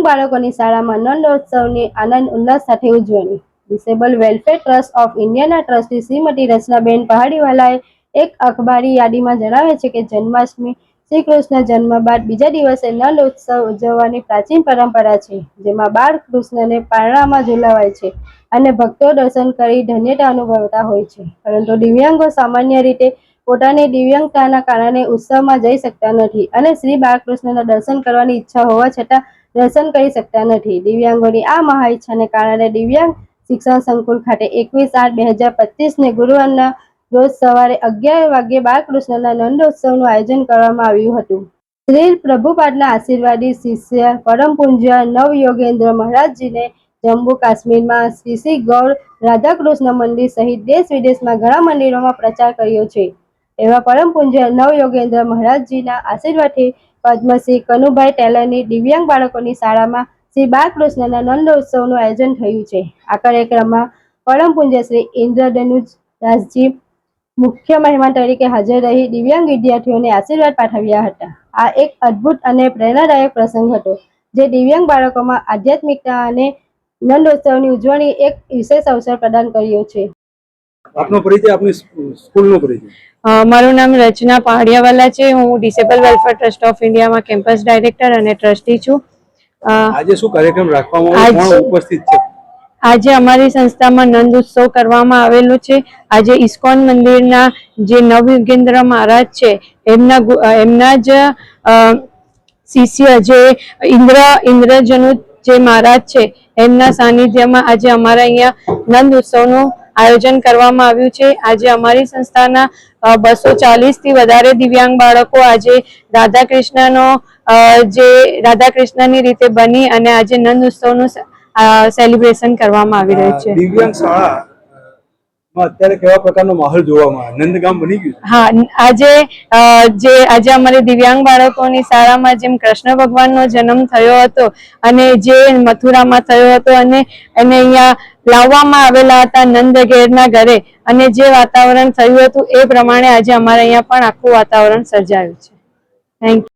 દિવ્યાંગ બાળકોની શાળામાં નંદોત્સવની આનંદ ઉલ્લાસ સાથે ઉજવણી. ડિસેબલ વેલફેર ટ્રસ્ટ ઓફ ઇન્ડિયાના ટ્રસ્ટી શ્રીમતી રચનાબેન પહાડીવાલાએ એક અખબારી યાદીમાં જણાવે છે કે જન્માષ્ટમી, શ્રી કૃષ્ણ જન્મ બાદ બીજા દિવસે નંદ ઉત્સવ ઉજવવાની પ્રાચીન પરંપરા છે, જેમાં બાળ કૃષ્ણને પારણામાં ઝુલાવાય છે અને ભક્તો દર્શન કરી ધન્યતા અનુભવતા હોય છે. પરંતુ દિવ્યાંગો સામાન્ય રીતે પોતાની દિવ્યાંગતાના કારણે ઉત્સવમાં જઈ શકતા નથી અને શ્રી બાળકૃષ્ણના દર્શન કરવાની ઈચ્છા હોવા છતાં દર્શન કરી શકતા નથી. દિવ્યાંગોની આ મહા ઈચ્છાને કારણે દિવ્યાંગ શિક્ષણ સંકુલ ખાતે એકવીસ આઠ બે હજાર પચીસને ગુરુવારના રોજ સવારે અગિયાર વાગ્યે બાળકૃષ્ણના નંદોત્સવનું આયોજન કરવામાં આવ્યું હતું. શ્રી પ્રભુપાદના આશીર્વાદી શિષ્ય પરમ પૂજ્ય નવ યોગેન્દ્ર મહારાજજીને જમ્મુ કાશ્મીરમાં શ્રી શ્રી ગૌર રાધાકૃષ્ણ મંદિર સહિત દેશ વિદેશમાં ઘણા મંદિરોમાં પ્રચાર કર્યો છે. એવા પરમ પૂજ્ય નવ યોગેન્દ્ર મહારાજજીના આશીર્વાદથી પદ્મશ્રી કનુભાઈ ટેલરની દિવ્યાંગ બાળકોની શાળામાં શ્રી બાળકૃષ્ણના નંદોત્સવનું આયોજન થયું છે. આ કાર્યક્રમમાં પરમ પૂજ્ય શ્રી ઇન્દ્રધનુજ દાસજી મુખ્ય મહેમાન તરીકે હાજર રહી દિવ્યાંગ વિદ્યાર્થીઓને આશીર્વાદ પાઠવ્યા હતા. આ એક અદ્ભુત અને પ્રેરણાદાયક પ્રસંગ હતો, જે દિવ્યાંગ બાળકોમાં આધ્યાત્મિકતા અને નંદોત્સવની ઉજવણી એક વિશેષ અવસર પ્રદાન કર્યો છે. આપનો પરિચય આપની સ્કૂલનો પરિચય. મારું નામ રચના પહાડિયાવાલા છે. હું ડિસેબલ વેલફેર ટ્રસ્ટ ઓફ ઇન્ડિયામાં કેમ્પસ ડાયરેક્ટર અને ટ્રસ્ટી છું. આજે શું કાર્યક્રમ રાખવામાં આવ્યો? કોણ ઉપસ્થિત છે? આજે અમારી સંસ્થામાં નંદ ઉત્સવ કરવામાં આવેલો છે. આજે ઇસ્કોન મંદિરના જે નવયુગેન્દ્ર મહારાજ છે એમના એમના જ શિષ્ય જે ઇન્દ્ર ઇન્દ્રજનુ જે મહારાજ છે એમના સાનિધ્યમાં આજે અમારા અહીંયા નંદ ઉત્સવનું આયોજન કરવામાં આવ્યું છે. આજે અમારી સંસ્થાના બસો ચાલીસથી વધારે દિવ્યાંગ બાળકો આજે રાધા કૃષ્ણનો અ, જે રાધા કૃષ્ણની રીતે બની અને આજે નંદ ઉત્સવનું સેલિબ્રેશન કરવામાં આવી રહ્યું છે. દિવ્યાંગ શાળા અત્યારે કેવા પ્રકારનો માહોલ જોવામાં નંદગામ બની ગયું હા આજે જે, આજે અમારી દિવ્યાંગ બાળકોની શાળામાં જેમ કૃષ્ણ ભગવાનનો જન્મ થયો હતો અને જે મથુરામાં થયો હતો અને એને અહીંયા લાવવામાં આવેલા હતા નંદ ઘેરના ઘરે અને જે વાતાવરણ થયું હતું એ પ્રમાણે આજે અમારે અહીંયા પણ આખું વાતાવરણ સર્જાયું છે. થેન્ક